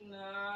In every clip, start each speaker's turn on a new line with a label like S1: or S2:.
S1: na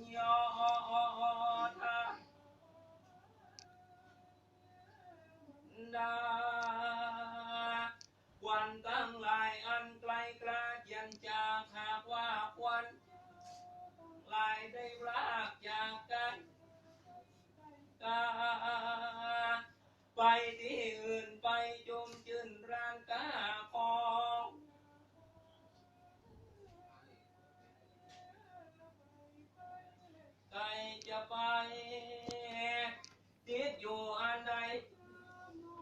S1: ไป
S2: ที่อื่นไปจมจืนร่างกาของใครจะไปติดอยู่อันใด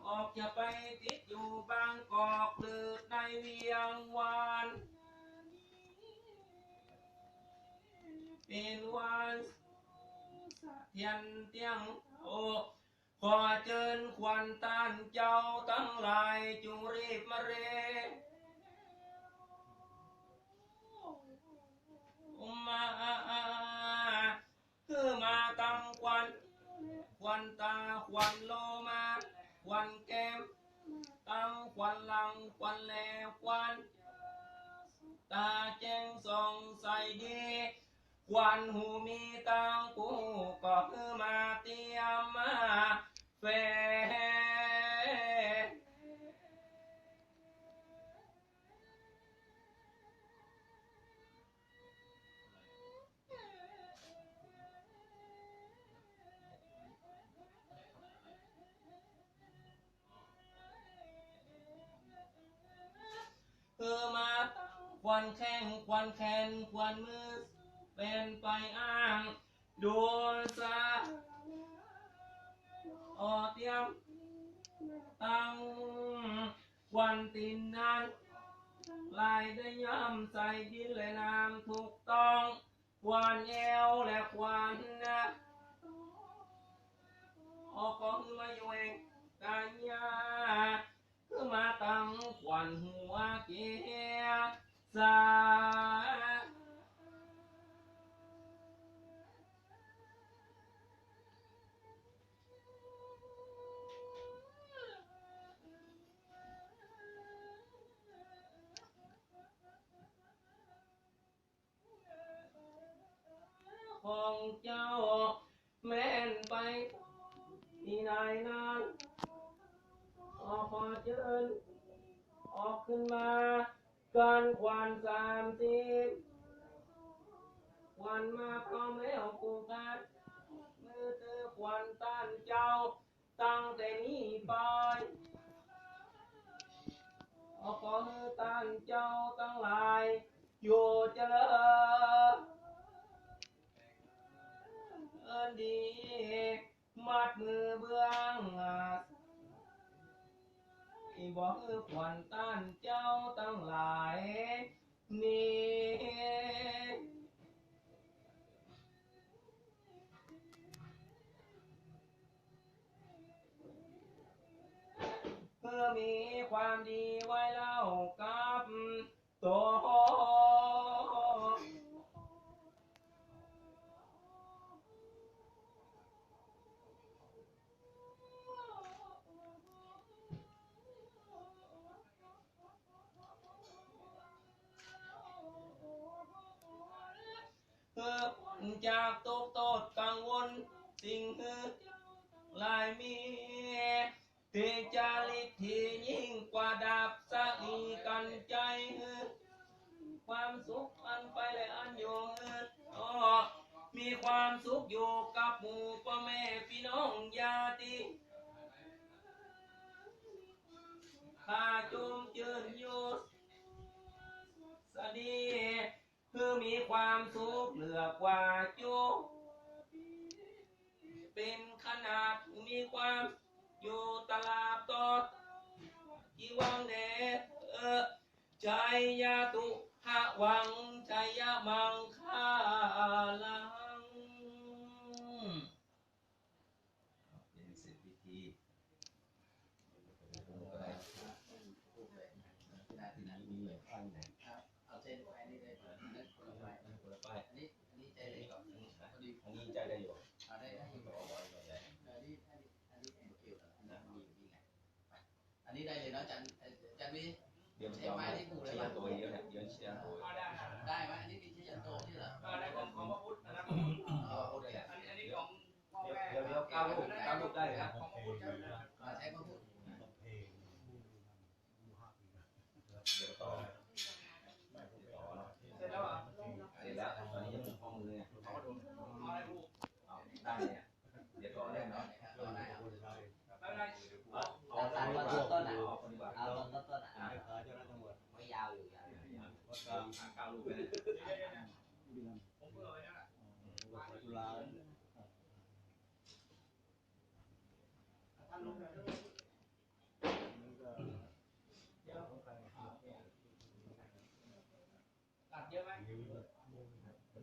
S2: ออกจะไปติดอยู่บางกอกหรือในเวียงวานเป็นวันเทียนเตียงโอ ขอเชิญควันต้านเจ้าทั้งหลายจุรีบมาเรมาคือมาตั้งควันควันตาควันโลมาควันแก้มตั้งควันหลังควันแลควันตาแจ้งส่องใสดีควันหูมีตังกูก็คือมาเตรียมมา แฟคือมาตั้งควันแข้งควันแขนควันมือเป็นไปอ้างดูซา ออเตียมตั้งวันตินนั้นลายได้ย้ำใส่ดินและน้ำถูกต้องควันเอวและควันนะออกก็คือมาอยู่เองกายาคือมาตั้งควันหัวเกียสาันมาพร้อมแล้วกูกันมือเธอควันต้านเจ้า ตั้งแต่นี้ไปออกขอมือต้านเจ้าตั้งหลายอยู่เจริญเอินดี มัดมือเบื้องอีบอกเออขวัญต้านเจ้าตั้งหลาย นี่ พื่อมีความดีไว้เล่ากับตัวจากตกตดกังวล สิ่งหือลายมีเตจาลิก ความสุขอยู่กับหมู่พ่อแม่พี่น้องญาติข้าจงเจิญอยู่สดีคือมีความสุขเหลือกว่าจุเป็นขนาดมีความอยู่ตลาดตอดอีวังเดเออใจยาตุหะวังใจยามังคาลา
S3: ที่นั้
S1: นมีหลาน
S3: ข้างไหน
S1: เอาใจพวไอ้นี่เลยอันนั้น
S3: คนละป้าย
S1: อันนี้อันนี้ใจเลยก่อนอั
S3: นนี้ใจได้อยู่
S1: ได้ได้อยู่
S3: บอกว่อยเล
S1: ยจอันนี้อันนี้แอนคิวนะมีอยู่นี่ไงอันนี้ได้เลยเนาะจันจันวิ
S3: เดี๋ยวใช้
S2: ไม้
S1: ที่กูเล
S2: ยนะ
S1: เชี
S3: ย
S2: ร์ตัว
S3: เยอะเนี่ยเยอะ
S1: เชียร์
S3: ตัว
S4: ได้
S3: ไห
S2: มอันนี้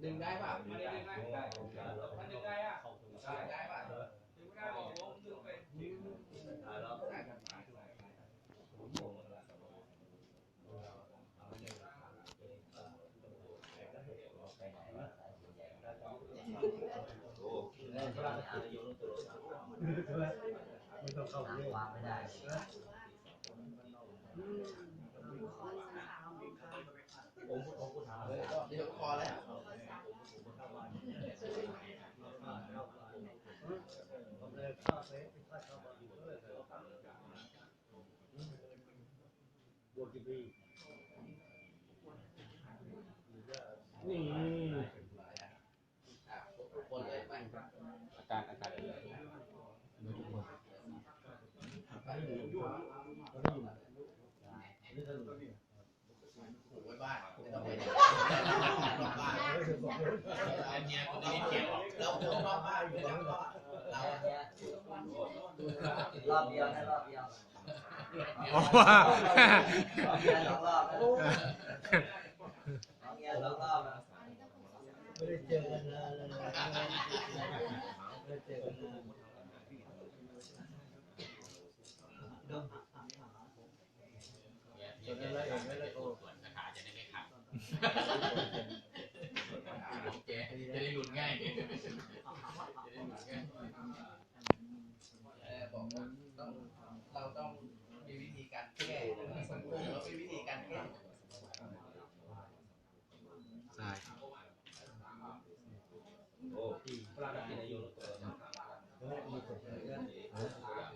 S2: ดึ
S1: งได้ป่ะ
S2: มันดึงได้มันดึงได้
S3: นี่
S5: อากา
S3: รอาการ
S1: ไม่ต้องไปบี้
S5: อ่
S1: แลา
S4: รอบเดียวนะรอบเดียว
S5: ไม่ได้เจอกันนานเลยไม่ได้เจอกันนา
S3: น
S6: Plagati. Plagati na yun. Plagati.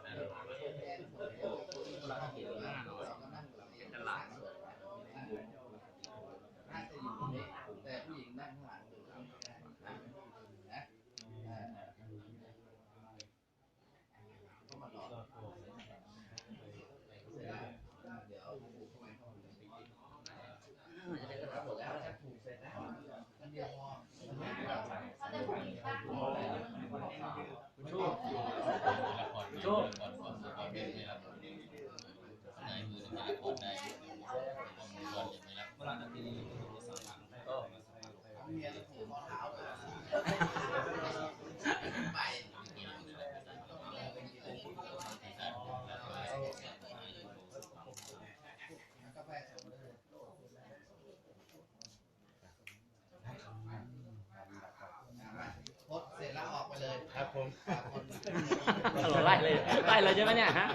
S3: เล
S2: ยไล่เลยใช่ไหมเนี่ยฮะ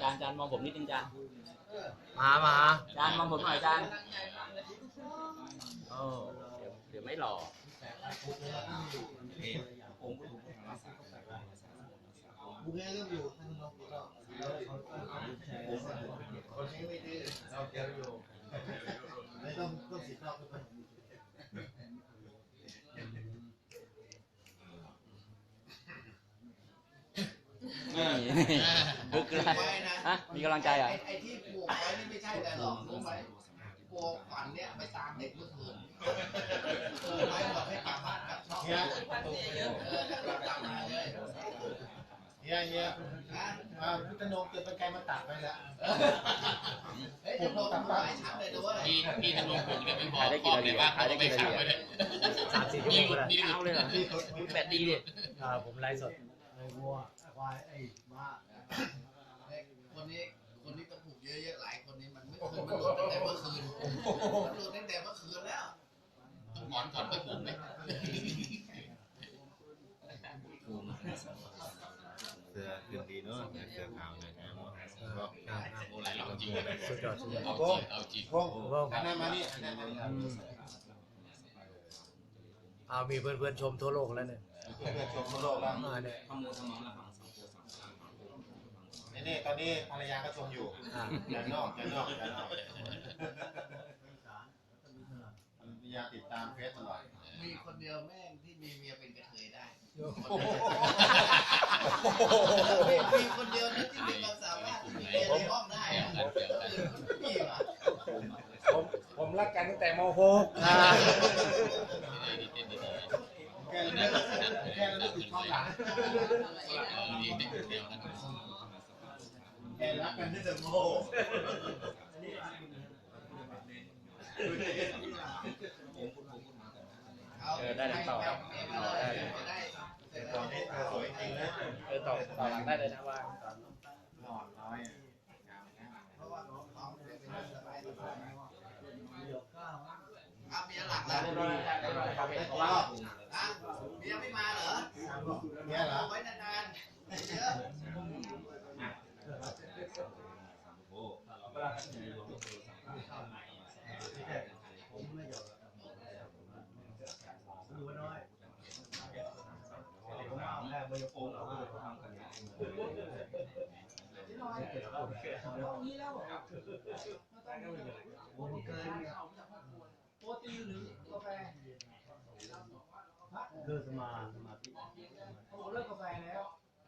S2: จานจานมองผมนิดนึงจาน
S6: มามา
S2: จานมองผมหน่อยจานโอ้เดี๋ยวเดี๋ยวไม่หล่อ
S5: บุกเองก็อยู่ท่านน้องก็คนนี้ไม่ดื้อเราเดียวอยู่ไม่ต้องต้องสิบรอบก็ไป
S2: นี่บึกเลยฮะมีกำลังใจเหรอะ
S1: ไอ้ไอ้ที่ปลูกไว้นี่ไม่ใช่แต่หรอกรู้ไหมปลูกฝันเนี่ยไปตามเด็กเมื่อคืนเออไว้บอกให้กลับบ้านกลับช่อง
S5: เฮีย
S1: เออกลับมาเลย
S5: เฮียเฮียอ่าพี่ตนงเกิดเป็นไกลมาตัดไปแล้ว
S1: เฮ้ยจะโดนทำลายชัดเลยด้วย
S7: พี่พี่ธนงผมเนี่ยไปบอ
S2: ขากยได้
S7: บ
S2: กี่
S7: อก
S2: นา
S7: เล
S2: ที
S7: ยว่า
S2: ขายได้
S7: ไม่
S2: กี่นา
S7: ขั
S2: ที
S7: บไปเลย
S3: สามสี่ชั่วโม
S7: นี่
S3: งก็ได้
S7: นี่
S2: เอาเลยเหรอแบตดีดิ
S3: อ่าผมไลฟ์สด
S5: ไอ้วัว ควายไอ้ม้า
S1: คนนี้คนนี้ก็ปลูกเยอะๆหลายคนนี้มันไม่เคยมันหลุดตั้งแต่เมื่อคืนมันหลุดตั้งแต่เมื่อคืนแล้ว
S7: ต้องถอนถอนไปผมไหม
S6: เสื้อคืนดีเนาะเสื้อขาวนะงามเนาะก็
S7: โอ้หลายรอบจริงเลย
S3: สุดยอดสุดยอด
S7: เอาจริงเอาจริง
S5: พงอันนั้นมานี่อันนั้นมานี่
S3: เอามีเพื่อนเพื่อนๆชมทั่วโลกแล้วเนี่ย
S5: เพื่อนชมทั่วโลกแล้ว
S3: มาเนี่ย
S5: นี่ นี่ตอนนี้ภรรยาก็ชมอยู่
S3: อ่า
S5: ด้านนอกด้านนอกด้านนอกภรรยาติดตามเฟซตลอด
S1: มีคนเดียวแม่งที่มีเมียเป็นกระเทยได้มีคนเดียวนะที่มีความสามารถที่มีเมียในห้องได้อะมีว่ะ
S3: ผมผมรักกันตั้งแต่ม .6
S5: แกเลิกแกเลิกติดช่องหลัง แกรักกันที่จะโง่
S1: เอาได้ต่อได้ได้
S5: ตอนนี้เธอสวยจริงนะ
S2: เออต่อต่อหลังได้เลยนะว่า
S5: หล่อน้อยอะงามงาม
S1: เพราะว่าน้องเขาเป็นสบายสบายเอาเมียหลัก
S2: ได้
S1: แล้ว
S2: เรียบร้อยได้เรียบร้อยครับ
S5: แต่ว่า
S1: อะเมียไม่มาเหรอ
S5: เนี่ยเหรอ
S1: เอาไว้นานๆเยอะ
S5: ผมไม่หยอกดูน้อยผมเอาแค่ไม่ยกโอ่งเอาเลยทำกัน
S1: โปรตีนหรือกาแฟ
S5: คือสมาสมาธิ
S1: ผมเลิกกาแฟ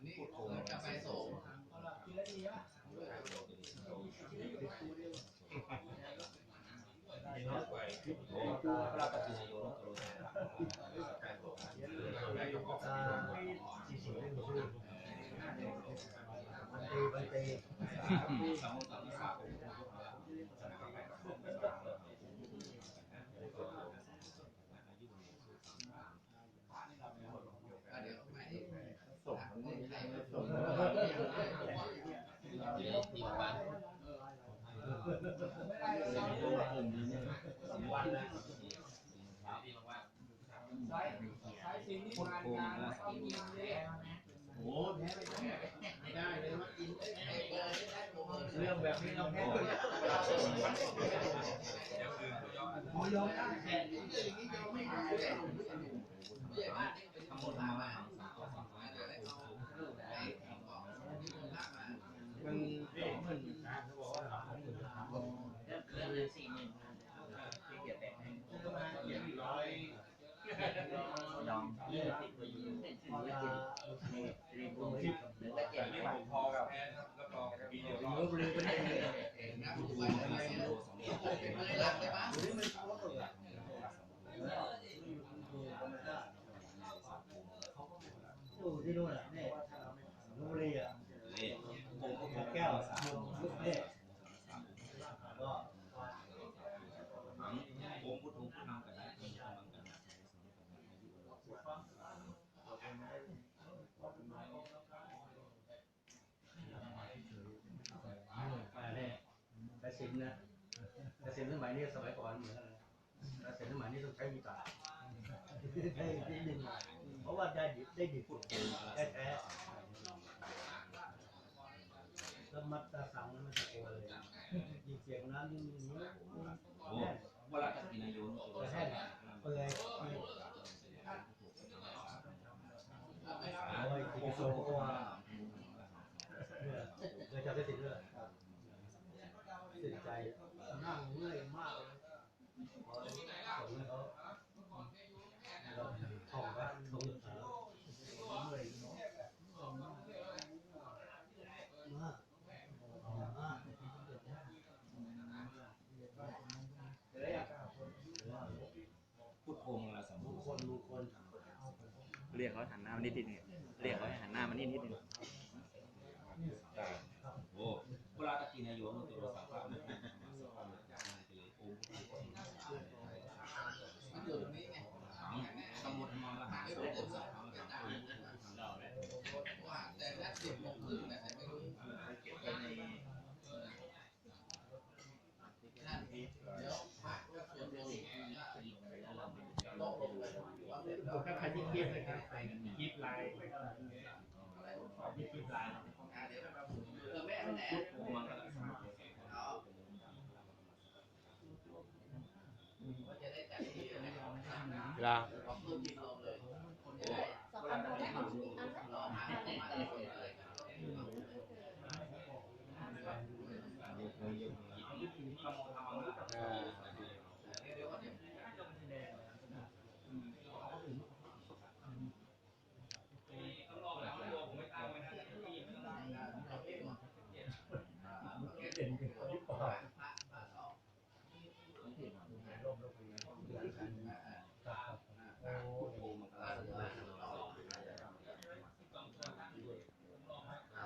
S1: แล้วนี่กาแฟโสมเอาละกินแล้วดีป่ะเดี๋ยวไปส่งคนไทยส่ง
S7: ที่บ้าน
S5: โอ้แพ้ไม่ได้เลยว่ากิน
S1: เรื่องแบบนี้เราแค่หมูยอมได้แค่นี้อย่างนี้ยอมไม่ได้เลยผู้ใหญ่บ้านนี่เป็นคนมาบ้านเดี๋ยวให้เอาลูกไปของของพระมา
S5: มันมันนะเขาบอกว่าหลังของหมื่นสาม
S2: เรื่องเลยสี่หมื่นที่เกียรแตกให้
S5: เจ็ดร้อย
S2: ยอมยี่สิบไปยืนเส้นชื่อไม่กินเรียนรู้หรือตะเกียบไม่ไหว
S3: พอกับแล้วก็ปีเดียว
S5: ลบเลยเป็นเอง
S1: นะผู้ใหญ่อะไรเนี่ยเป็นมือหลักเลยมั้ง
S5: อยู่ที่นู่นอะเนี่ยลบบุรีอะแก้วลูกเนี่ยก็
S3: มาเนี่ย แต่สินนะแต่สินสมัยนี้สมัยก่อนเหมือนกันนะแต่สินสมัยนี้ต้องใช้กีตาร์
S5: ได้นิดนึงเพราะว่าได้ดิบได้ดิบแท้แท้แล้วมัดตาสังมันตะโกนเลยยิงเสียงน้ำยิ่งนี้
S3: โอ้เวลาจะกินอายุ
S5: กระแทกเปื่อยโอ้ยกินโซ่ว่าเนี่ยเลยจะได้ติดเลยติดใจ นั่งเมื่อยมากเลยพอผมเลยเขาเราท่องไว้ท่องสุดท้าเมื่อยเนาะมากมาก
S3: พูดโงละสม
S5: ม
S3: บู
S5: ง
S3: รณ์
S5: คลมงคล
S8: เรียกเขาหันหน้ามานิดนึงเรียกเขาให้หันหน้ามานิดนิดนึง
S3: โอ้เวลาจะกินอายุมันตัวสามพันโอ้
S1: มันอยู่ตรงนี้ไง
S3: สมุดมองละหาสองคนสามพัน
S1: ว่าแต่ละสิบโมงครึ่งแต่ไม่รู้เก็บไว้ในนั่นเดี๋ยวพักก็ส่วนลงโต๊ะลงไปว่าเสร็จแล้ว
S2: ถ้าใครที่เทียบนะครับยิบลายยิบยิบลาย
S1: เดี๋ยวเออแม่ไปไหน
S3: พูดโคงมันก็ละ
S1: เอาก็จะได้จัดที่นะครับ
S8: เ